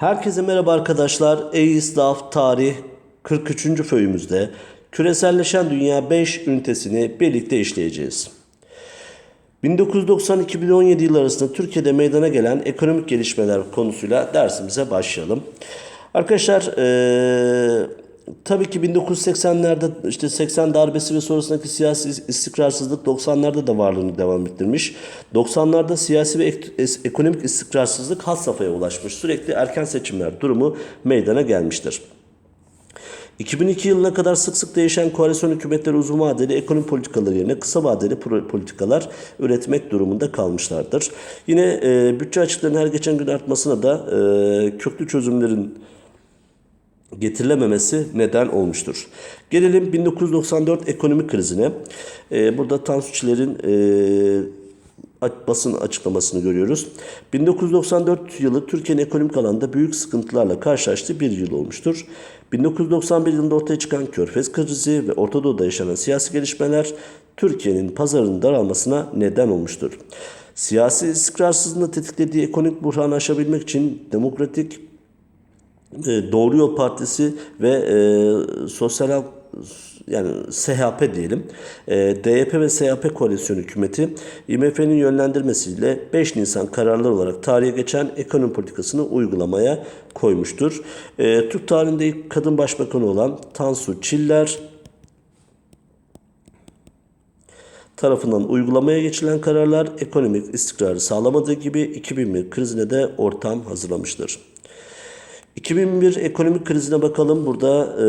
Herkese merhaba arkadaşlar. E-İslam Tarih 43. föyümüzde küreselleşen dünya 5 ünitesini birlikte işleyeceğiz. 1990-2017 yılları arasında Türkiye'de meydana gelen ekonomik gelişmeler konusuyla dersimize başlayalım. Arkadaşlar eee, tabii ki 1980'lerde işte 80 darbesi ve sonrasındaki siyasi istikrarsızlık 90'larda da varlığını devam ettirmiş. 90'larda siyasi ve ekonomik istikrarsızlık has safhaya ulaşmış. Sürekli erken seçimler durumu meydana gelmiştir. 2002 yılına kadar sık sık değişen koalisyon hükümetleri uzun vadeli ekonomi politikaları yerine kısa vadeli politikalar üretmek durumunda kalmışlardır. Yine e, bütçe açıklarının her geçen gün artmasına da e, köklü çözümlerin getirilememesi neden olmuştur. Gelelim 1994 ekonomik krizine. Ee, burada Tansu Çiller'in e, basın açıklamasını görüyoruz. 1994 yılı Türkiye'nin ekonomik alanda büyük sıkıntılarla karşılaştığı bir yıl olmuştur. 1991 yılında ortaya çıkan Körfez krizi ve Orta Doğu'da yaşanan siyasi gelişmeler Türkiye'nin pazarının daralmasına neden olmuştur. Siyasi istikrarsızlığın da tetiklediği ekonomik buhranı aşabilmek için demokratik e, Doğru Yol Partisi ve e, Sosyal Halk yani SHP diyelim. E, DYP ve SHP koalisyon hükümeti IMF'nin yönlendirmesiyle 5 Nisan kararları olarak tarihe geçen ekonomi politikasını uygulamaya koymuştur. E, Türk tarihinde ilk kadın başbakanı olan Tansu Çiller tarafından uygulamaya geçilen kararlar ekonomik istikrarı sağlamadığı gibi 2001 krizine de ortam hazırlamıştır. 2001 ekonomik krizine bakalım. Burada e,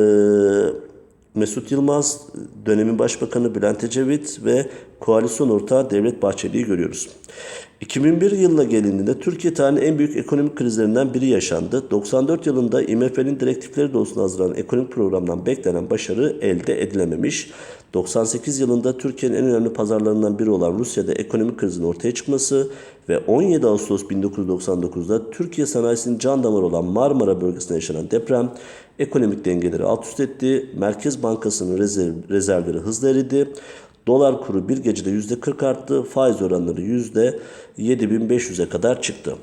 Mesut Yılmaz, dönemin başbakanı Bülent Ecevit ve koalisyon ortağı Devlet Bahçeli'yi görüyoruz. 2001 yılına gelindiğinde Türkiye tarihinin en büyük ekonomik krizlerinden biri yaşandı. 94 yılında IMF'nin direktifleri doğrultusunda hazırlanan ekonomik programdan beklenen başarı elde edilememiş. 98 yılında Türkiye'nin en önemli pazarlarından biri olan Rusya'da ekonomik krizin ortaya çıkması ve 17 Ağustos 1999'da Türkiye sanayisinin can damarı olan Marmara bölgesinde yaşanan deprem ekonomik dengeleri alt üst etti. Merkez Bankası'nın rezerv, rezervleri hızla eridi. Dolar kuru bir gecede %40 arttı. Faiz oranları %7500'e kadar çıktı.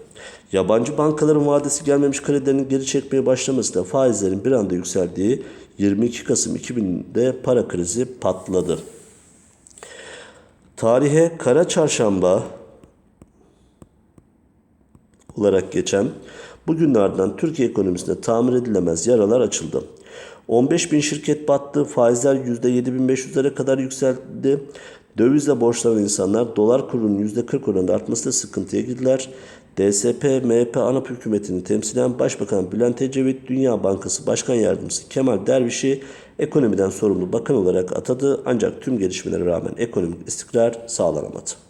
Yabancı bankaların vadesi gelmemiş kredilerini geri çekmeye başlaması da faizlerin bir anda yükseldiği 22 Kasım 2000'de para krizi patladı. Tarihe Kara Çarşamba olarak geçen bu günlerden Türkiye ekonomisinde tamir edilemez yaralar açıldı. 15 bin şirket battı, faizler %7500'lere kadar yükseldi. Dövizle borçlanan insanlar dolar kurunun %40 oranında artmasıyla sıkıntıya girdiler. DSP, MHP ANAP hükümetini temsilen Başbakan Bülent Ecevit, Dünya Bankası Başkan Yardımcısı Kemal Derviş'i ekonomiden sorumlu bakan olarak atadı. Ancak tüm gelişmelere rağmen ekonomik istikrar sağlanamadı.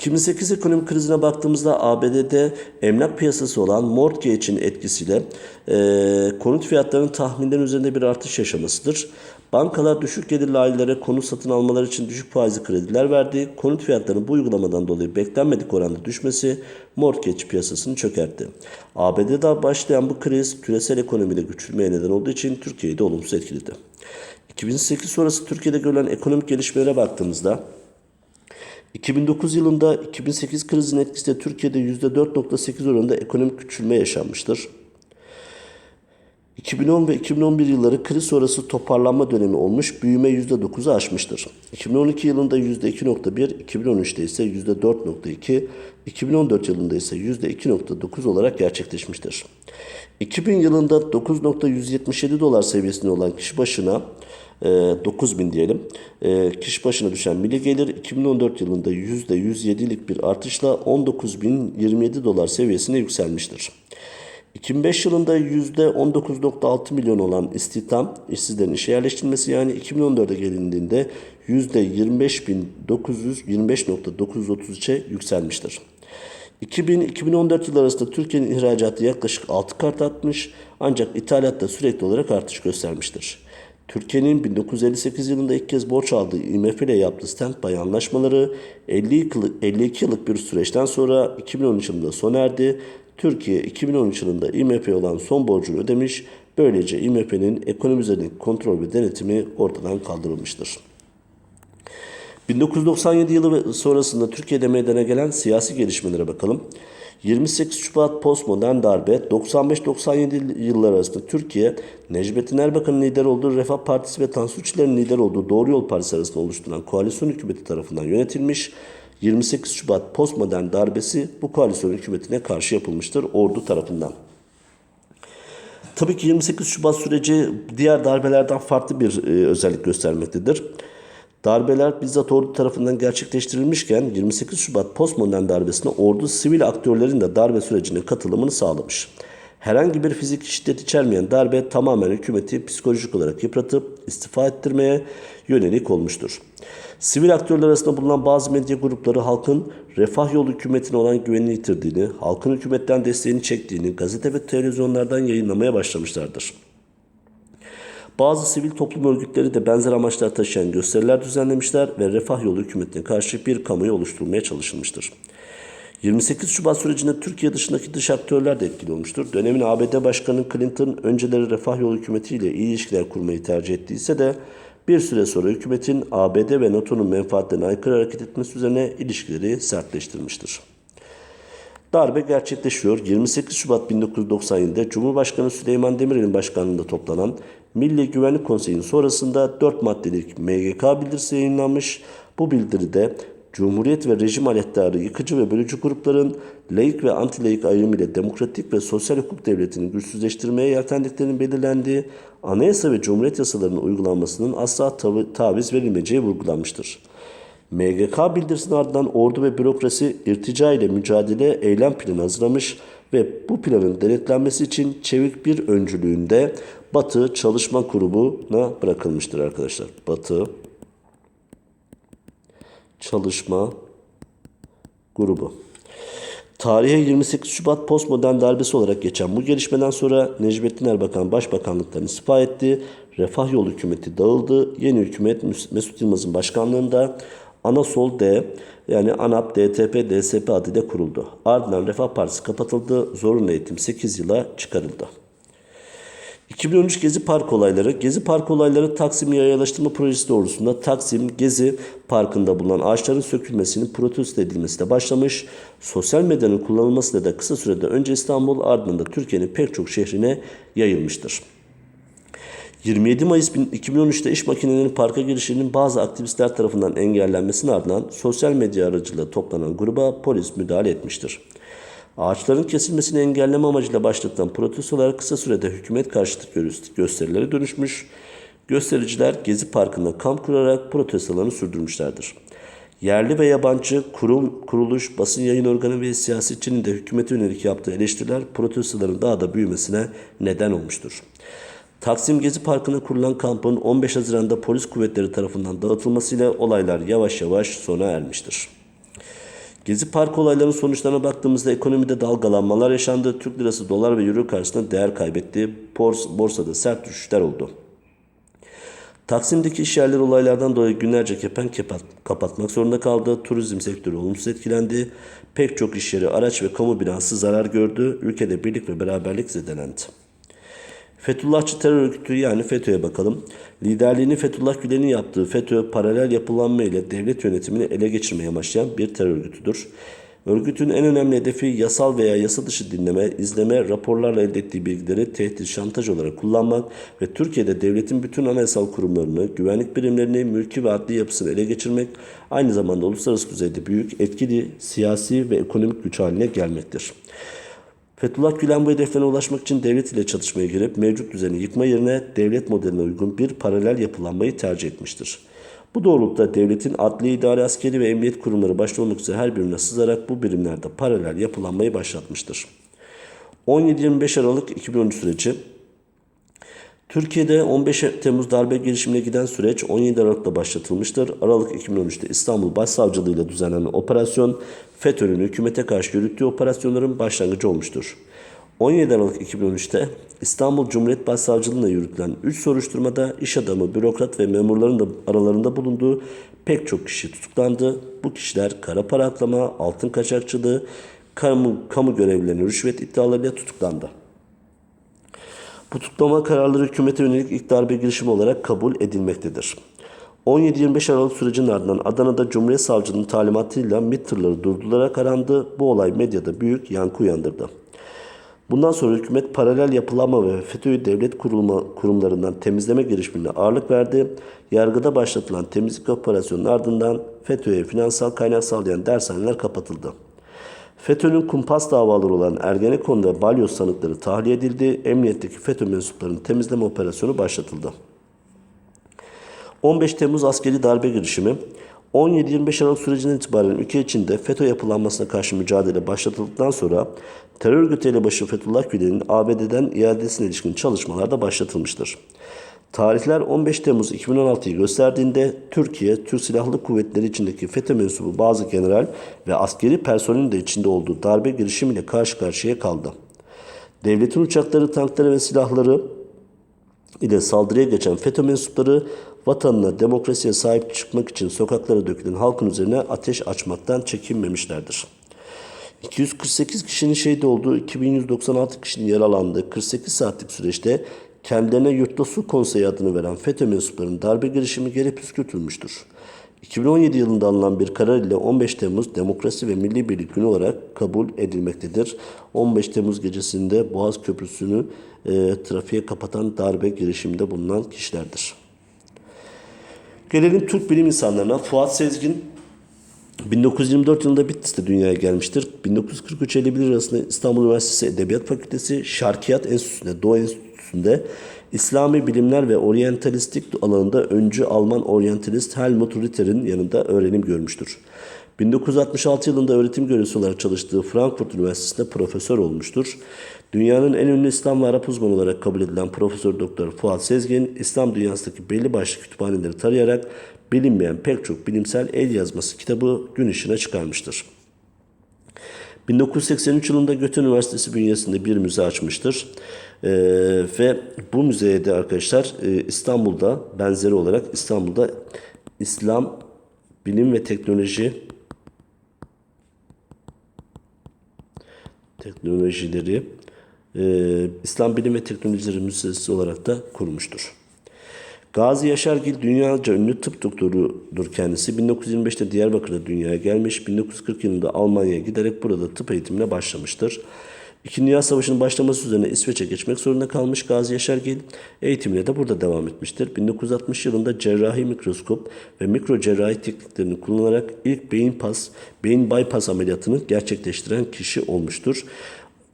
2008 ekonomik krizine baktığımızda ABD'de emlak piyasası olan mortgage'in etkisiyle e, konut fiyatlarının tahminden üzerinde bir artış yaşamasıdır. Bankalar düşük gelirli ailelere konut satın almaları için düşük faizli krediler verdi. Konut fiyatlarının bu uygulamadan dolayı beklenmedik oranda düşmesi mortgage piyasasını çökertti. ABD'de başlayan bu kriz küresel ekonomide güçülmeye neden olduğu için Türkiye'yi de olumsuz etkiledi. 2008 sonrası Türkiye'de görülen ekonomik gelişmelere baktığımızda 2009 yılında 2008 krizinin etkisiyle Türkiye'de %4.8 oranında ekonomik küçülme yaşanmıştır. 2010 ve 2011 yılları kriz sonrası toparlanma dönemi olmuş, büyüme %9'u aşmıştır. 2012 yılında %2.1, 2013'te ise %4.2, 2014 yılında ise %2.9 olarak gerçekleşmiştir. 2000 yılında 9.177 dolar seviyesinde olan kişi başına e, 9000 diyelim. E, kişi başına düşen milli gelir 2014 yılında %107'lik bir artışla 19.027 dolar seviyesine yükselmiştir. 2005 yılında %19.6 milyon olan istihdam, işsizlerin işe yerleştirilmesi yani 2014'e gelindiğinde %25.925.933'e yükselmiştir. 2000-2014 yılları arasında Türkiye'nin ihracatı yaklaşık 6 kat artmış ancak ithalatta sürekli olarak artış göstermiştir. Türkiye'nin 1958 yılında ilk kez borç aldığı IMF ile yaptığı standby anlaşmaları 50 yıllık, 52 yıllık bir süreçten sonra 2013 yılında sona erdi. Türkiye 2013 yılında IMF'ye olan son borcunu ödemiş. Böylece IMF'nin ekonomi üzerindeki kontrol ve denetimi ortadan kaldırılmıştır. 1997 yılı sonrasında Türkiye'de meydana gelen siyasi gelişmelere bakalım. 28 Şubat postmodern darbe 95-97 yıllar arasında Türkiye, Necmettin Erbakan'ın lider olduğu Refah Partisi ve Tansu Çiller'in lider olduğu Doğru Yol Partisi arasında oluşturulan koalisyon hükümeti tarafından yönetilmiş. 28 Şubat postmodern darbesi bu koalisyon hükümetine karşı yapılmıştır ordu tarafından. Tabii ki 28 Şubat süreci diğer darbelerden farklı bir e, özellik göstermektedir. Darbeler bizzat ordu tarafından gerçekleştirilmişken 28 Şubat postmodern darbesinde ordu sivil aktörlerin de darbe sürecine katılımını sağlamış. Herhangi bir fizik şiddet içermeyen darbe tamamen hükümeti psikolojik olarak yıpratıp istifa ettirmeye yönelik olmuştur. Sivil aktörler arasında bulunan bazı medya grupları halkın refah yolu hükümetine olan güvenini yitirdiğini, halkın hükümetten desteğini çektiğini gazete ve televizyonlardan yayınlamaya başlamışlardır. Bazı sivil toplum örgütleri de benzer amaçlar taşıyan gösteriler düzenlemişler ve refah yolu hükümetine karşı bir kamuoyu oluşturmaya çalışılmıştır. 28 Şubat sürecinde Türkiye dışındaki dış aktörler de etkili olmuştur. Dönemin ABD Başkanı Clinton önceleri refah yolu hükümetiyle iyi ilişkiler kurmayı tercih ettiyse de bir süre sonra hükümetin ABD ve NATO'nun menfaatlerine aykırı hareket etmesi üzerine ilişkileri sertleştirmiştir. Darbe gerçekleşiyor. 28 Şubat 1997'de Cumhurbaşkanı Süleyman Demirel'in başkanlığında toplanan Milli Güvenlik Konseyi'nin sonrasında 4 maddelik MGK bildirisi yayınlanmış. Bu bildiride Cumhuriyet ve rejim alettarı yıkıcı ve bölücü grupların laik ve anti-laik ayrımıyla demokratik ve sosyal hukuk devletini güçsüzleştirmeye yeltendiklerinin belirlendiği anayasa ve cumhuriyet yasalarının uygulanmasının asla tav- taviz verilmeyeceği vurgulanmıştır. MGK bildirisinin ardından ordu ve bürokrasi irtica ile mücadele eylem planı hazırlamış ve bu planın denetlenmesi için çevik bir öncülüğünde Batı Çalışma Grubu'na bırakılmıştır arkadaşlar. Batı Çalışma Grubu. Tarihe 28 Şubat postmodern darbesi olarak geçen bu gelişmeden sonra Necmettin Erbakan başbakanlıktan istifa etti. Refah Yolu hükümeti dağıldı. Yeni hükümet Mesut Yılmaz'ın başkanlığında Anasol D yani ANAP, DTP, DSP adıyla kuruldu. Ardından Refah Partisi kapatıldı. Zorunlu eğitim 8 yıla çıkarıldı. 2013 Gezi Park olayları. Gezi Park olayları Taksim Yayalaştırma Projesi doğrultusunda Taksim Gezi Parkı'nda bulunan ağaçların sökülmesinin protesto edilmesiyle başlamış. Sosyal medyanın kullanılmasıyla da kısa sürede önce İstanbul ardından da Türkiye'nin pek çok şehrine yayılmıştır. 27 Mayıs 2013'te iş makinelerinin parka girişinin bazı aktivistler tarafından engellenmesinin ardından sosyal medya aracılığıyla toplanan gruba polis müdahale etmiştir. Ağaçların kesilmesini engelleme amacıyla başlatılan protestolar kısa sürede hükümet karşıtı gösterilere dönüşmüş. Göstericiler Gezi Parkı'nda kamp kurarak protestolarını sürdürmüşlerdir. Yerli ve yabancı kurum, kuruluş, basın yayın organı ve siyasetçinin de hükümete yönelik yaptığı eleştiriler protestoların daha da büyümesine neden olmuştur. Taksim Gezi Parkı'na kurulan kampın 15 Haziran'da polis kuvvetleri tarafından dağıtılmasıyla olaylar yavaş yavaş sona ermiştir. Gezi Park olaylarının sonuçlarına baktığımızda ekonomide dalgalanmalar yaşandı. Türk lirası dolar ve euro karşısında değer kaybetti. Borsada sert düşüşler oldu. Taksim'deki işyerleri olaylardan dolayı günlerce kepen kapatmak zorunda kaldı. Turizm sektörü olumsuz etkilendi. Pek çok iş yeri, araç ve kamu binası zarar gördü. Ülkede birlik ve beraberlik zedelendi. Fethullahçı terör örgütü yani FETÖ'ye bakalım. Liderliğini Fethullah Gülen'in yaptığı FETÖ paralel yapılanma ile devlet yönetimini ele geçirmeye amaçlayan bir terör örgütüdür. Örgütün en önemli hedefi yasal veya yasa dışı dinleme, izleme, raporlarla elde ettiği bilgileri tehdit, şantaj olarak kullanmak ve Türkiye'de devletin bütün anayasal kurumlarını, güvenlik birimlerini, mülki ve adli yapısını ele geçirmek, aynı zamanda uluslararası düzeyde büyük, etkili, siyasi ve ekonomik güç haline gelmektir. Fethullah Gülen bu hedeflerine ulaşmak için devlet ile çatışmaya girip mevcut düzeni yıkma yerine devlet modeline uygun bir paralel yapılanmayı tercih etmiştir. Bu doğrultuda devletin adli, idari, askeri ve emniyet kurumları başta olmak üzere her birine sızarak bu birimlerde paralel yapılanmayı başlatmıştır. 17-25 Aralık 2013 süreci Türkiye'de 15 Temmuz darbe girişimine giden süreç 17 Aralık'ta başlatılmıştır. Aralık 2013'te İstanbul Başsavcılığı ile düzenlenen operasyon FETÖ'nün hükümete karşı yürüttüğü operasyonların başlangıcı olmuştur. 17 Aralık 2013'te İstanbul Cumhuriyet Başsavcılığı'nda yürütülen 3 soruşturmada iş adamı, bürokrat ve memurların da aralarında bulunduğu pek çok kişi tutuklandı. Bu kişiler kara para aklama, altın kaçakçılığı, kamu, kamu görevlilerine rüşvet iddialarıyla tutuklandı. Bu tutuklama kararları hükümete yönelik ilk darbe girişimi olarak kabul edilmektedir. 17-25 Aralık sürecinin ardından Adana'da Cumhuriyet Savcılığı'nın talimatıyla MİT tırları durdurularak arandı. Bu olay medyada büyük yankı uyandırdı. Bundan sonra hükümet paralel yapılanma ve FETÖ'yü devlet kurulma, kurumlarından temizleme girişimine ağırlık verdi. Yargıda başlatılan temizlik operasyonunun ardından FETÖ'ye finansal kaynak sağlayan dershaneler kapatıldı. FETÖ'nün kumpas davaları olan Ergenekon ve Balyoz sanıkları tahliye edildi. Emniyetteki FETÖ mensuplarının temizleme operasyonu başlatıldı. 15 Temmuz askeri darbe girişimi 17-25 Aralık sürecinden itibaren ülke içinde FETÖ yapılanmasına karşı mücadele başlatıldıktan sonra terör örgütü elebaşı Fethullah Gülen'in ABD'den iadesine ilişkin çalışmalar da başlatılmıştır. Tarihler 15 Temmuz 2016'yı gösterdiğinde Türkiye, Türk Silahlı Kuvvetleri içindeki FETÖ mensubu bazı general ve askeri personelin de içinde olduğu darbe girişimiyle karşı karşıya kaldı. Devletin uçakları, tankları ve silahları ile saldırıya geçen FETÖ mensupları vatanına, demokrasiye sahip çıkmak için sokaklara dökülen halkın üzerine ateş açmaktan çekinmemişlerdir. 248 kişinin şehit olduğu, 2196 kişinin yaralandığı 48 saatlik süreçte kendilerine Yurtta Su Konseyi adını veren FETÖ mensuplarının darbe girişimi geri püskürtülmüştür. 2017 yılında alınan bir karar ile 15 Temmuz Demokrasi ve Milli Birlik Günü olarak kabul edilmektedir. 15 Temmuz gecesinde Boğaz Köprüsü'nü e, trafiğe kapatan darbe girişiminde bulunan kişilerdir. Gelelim Türk bilim insanlarına. Fuat Sezgin 1924 yılında Bitlis'te dünyaya gelmiştir. 1943-51 arasında İstanbul Üniversitesi Edebiyat Fakültesi Şarkiyat Enstitüsü'nde, Doğu Enstitüsü'nde İslami bilimler ve oryantalistik alanında öncü Alman oryantalist Helmut Ritter'in yanında öğrenim görmüştür. 1966 yılında öğretim görevlisi olarak çalıştığı Frankfurt Üniversitesi'nde profesör olmuştur. Dünyanın en ünlü İslam ve Arap uzmanı olarak kabul edilen Profesör Doktor Fuat Sezgin, İslam dünyasındaki belli başlı kütüphaneleri tarayarak bilinmeyen pek çok bilimsel el yazması kitabı gün ışığına çıkarmıştır. 1983 yılında Göte Üniversitesi bünyesinde bir müze açmıştır. Ee, ve bu müzeye de arkadaşlar e, İstanbul'da benzeri olarak İstanbul'da İslam Bilim ve Teknoloji Teknolojileri e, İslam Bilim ve Teknolojileri Müzesi olarak da kurmuştur. Gazi Yaşargil dünyaca ünlü tıp doktorudur kendisi. 1925'te Diyarbakır'da dünyaya gelmiş. 1940 yılında Almanya'ya giderek burada tıp eğitimine başlamıştır. İkinci Dünya Savaşı'nın başlaması üzerine İsveç'e geçmek zorunda kalmış Gazi Yaşargil. Eğitimine de burada devam etmiştir. 1960 yılında cerrahi mikroskop ve mikro cerrahi tekniklerini kullanarak ilk beyin pas, beyin bypass ameliyatını gerçekleştiren kişi olmuştur.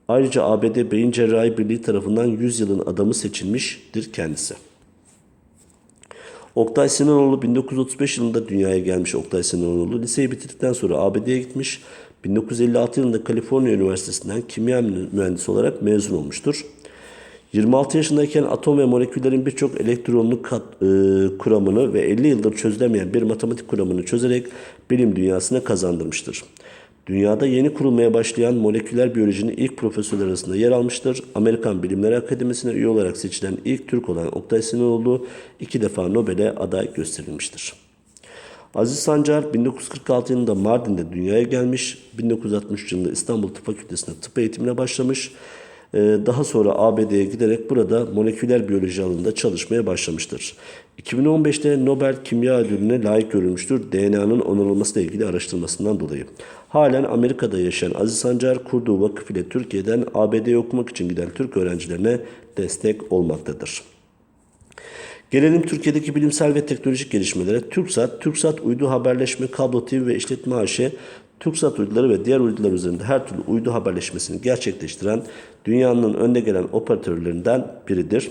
Ayrıca ABD Beyin Cerrahi Birliği tarafından 100 yılın adamı seçilmiştir kendisi. Oktay Sinanoğlu 1935 yılında dünyaya gelmiş Oktay Sinanoğlu. Liseyi bitirdikten sonra ABD'ye gitmiş. 1956 yılında Kaliforniya Üniversitesi'nden kimya mühendisi olarak mezun olmuştur. 26 yaşındayken atom ve moleküllerin birçok elektronlu kat, e, kuramını ve 50 yıldır çözülemeyen bir matematik kuramını çözerek bilim dünyasına kazandırmıştır. Dünyada yeni kurulmaya başlayan moleküler biyolojinin ilk profesörler arasında yer almıştır. Amerikan Bilimler Akademisi'ne üye olarak seçilen ilk Türk olan Oktay Sinanoğlu iki defa Nobel'e aday gösterilmiştir. Aziz Sancar 1946 yılında Mardin'de dünyaya gelmiş. 1963 yılında İstanbul Tıp Fakültesi'nde tıp eğitimine başlamış. Ee, Daha sonra ABD'ye giderek burada moleküler biyoloji alanında çalışmaya başlamıştır. 2015'te Nobel Kimya Ödülü'ne layık görülmüştür DNA'nın onarılmasıyla ilgili araştırmasından dolayı. Halen Amerika'da yaşayan Aziz Sancar kurduğu vakıf ile Türkiye'den ABD'ye okumak için giden Türk öğrencilerine destek olmaktadır. Gelelim Türkiye'deki bilimsel ve teknolojik gelişmelere. TürkSat, TürkSat Uydu Haberleşme, Kablo TV ve İşletme AŞ, TürkSat uyduları ve diğer uydular üzerinde her türlü uydu haberleşmesini gerçekleştiren dünyanın önde gelen operatörlerinden biridir.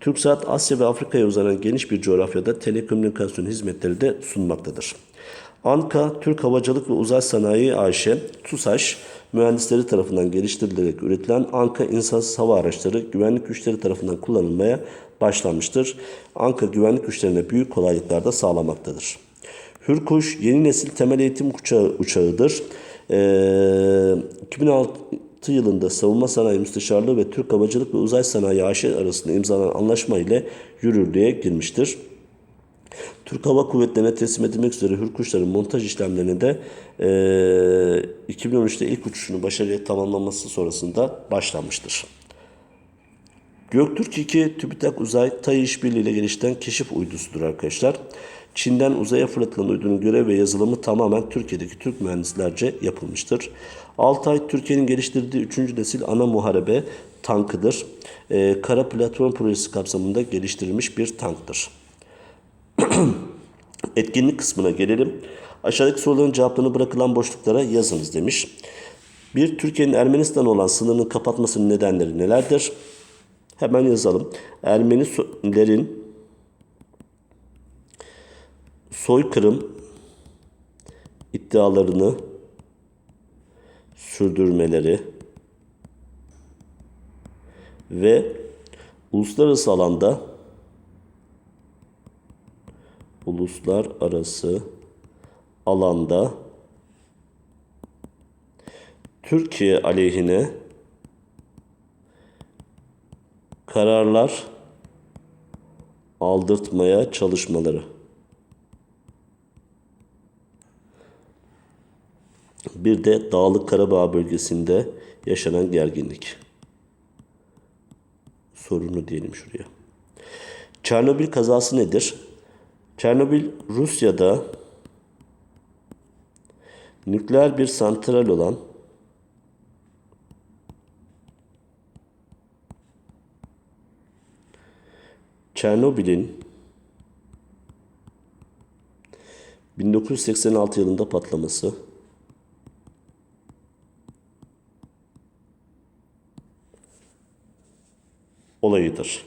TürkSat, Asya ve Afrika'ya uzanan geniş bir coğrafyada telekomünikasyon hizmetleri de sunmaktadır. ANKA, Türk Havacılık ve Uzay Sanayi AŞ, TUSAŞ, mühendisleri tarafından geliştirilerek üretilen ANKA insansız hava araçları güvenlik güçleri tarafından kullanılmaya başlanmıştır. ANKA güvenlik güçlerine büyük kolaylıklar da sağlamaktadır. Hürkuş yeni nesil temel eğitim uçağı, uçağıdır. Ee, 2006 yılında Savunma Sanayi Müsteşarlığı ve Türk Havacılık ve Uzay Sanayi AŞ arasında imzalanan anlaşma ile yürürlüğe girmiştir. Türk Hava Kuvvetleri'ne teslim edilmek üzere Hürkuşların montaj işlemlerini de e, 2013'te ilk uçuşunu başarıyla tamamlaması sonrasında başlanmıştır. Göktürk 2 TÜBİTAK Uzay TAI işbirliğiyle geliştirilen keşif uydusudur arkadaşlar. Çin'den uzaya fırlatılan uydunun görev ve yazılımı tamamen Türkiye'deki Türk mühendislerce yapılmıştır. Altay Türkiye'nin geliştirdiği 3. nesil ana muharebe tankıdır. Ee, Kara Platform Projesi kapsamında geliştirilmiş bir tanktır. Etkinlik kısmına gelelim. Aşağıdaki soruların cevaplarını bırakılan boşluklara yazınız demiş. Bir, Türkiye'nin Ermenistan olan sınırını kapatmasının nedenleri nelerdir? Hemen yazalım. Ermenilerin soykırım iddialarını sürdürmeleri ve uluslararası alanda uluslararası alanda Türkiye aleyhine kararlar aldırtmaya çalışmaları. Bir de Dağlık Karabağ bölgesinde yaşanan gerginlik. Sorunu diyelim şuraya. Çernobil kazası nedir? Çernobil Rusya'da nükleer bir santral olan Çernobil'in 1986 yılında patlaması olayıdır.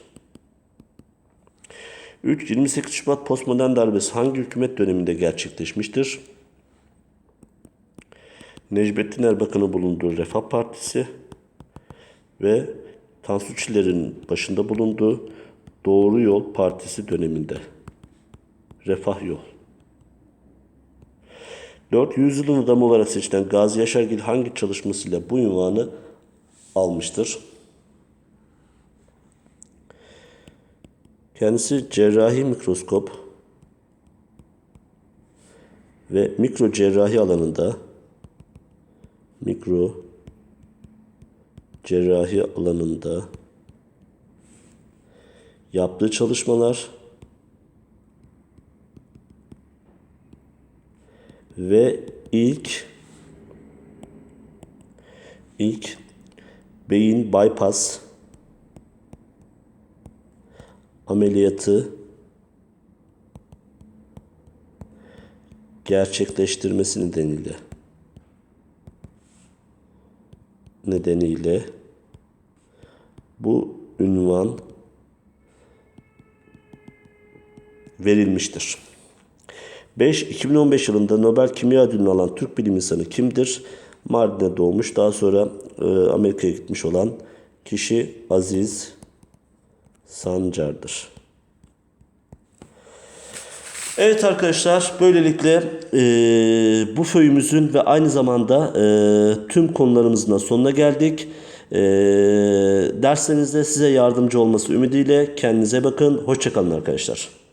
3. 28 Şubat postmodern darbesi hangi hükümet döneminde gerçekleşmiştir? Necmettin Erbakan'ın bulunduğu Refah Partisi ve Tansu Çiller'in başında bulunduğu Doğru Yol Partisi döneminde. Refah Yol. 4. Yüzyılın adamı olarak seçilen Gazi Yaşargil hangi çalışmasıyla bu ünvanı almıştır? Kendisi cerrahi mikroskop ve mikro cerrahi alanında mikro cerrahi alanında yaptığı çalışmalar ve ilk ilk beyin bypass ameliyatı gerçekleştirmesi nedeniyle nedeniyle bu ünvan verilmiştir. 5. 2015 yılında Nobel Kimya Ödülünü alan Türk bilim insanı kimdir? Mardin'de doğmuş. Daha sonra e, Amerika'ya gitmiş olan kişi Aziz Sancar'dır. Evet arkadaşlar böylelikle e, bu föyümüzün ve aynı zamanda e, tüm konularımızın da sonuna geldik. E, derslerinizde size yardımcı olması ümidiyle kendinize bakın. Hoşçakalın arkadaşlar.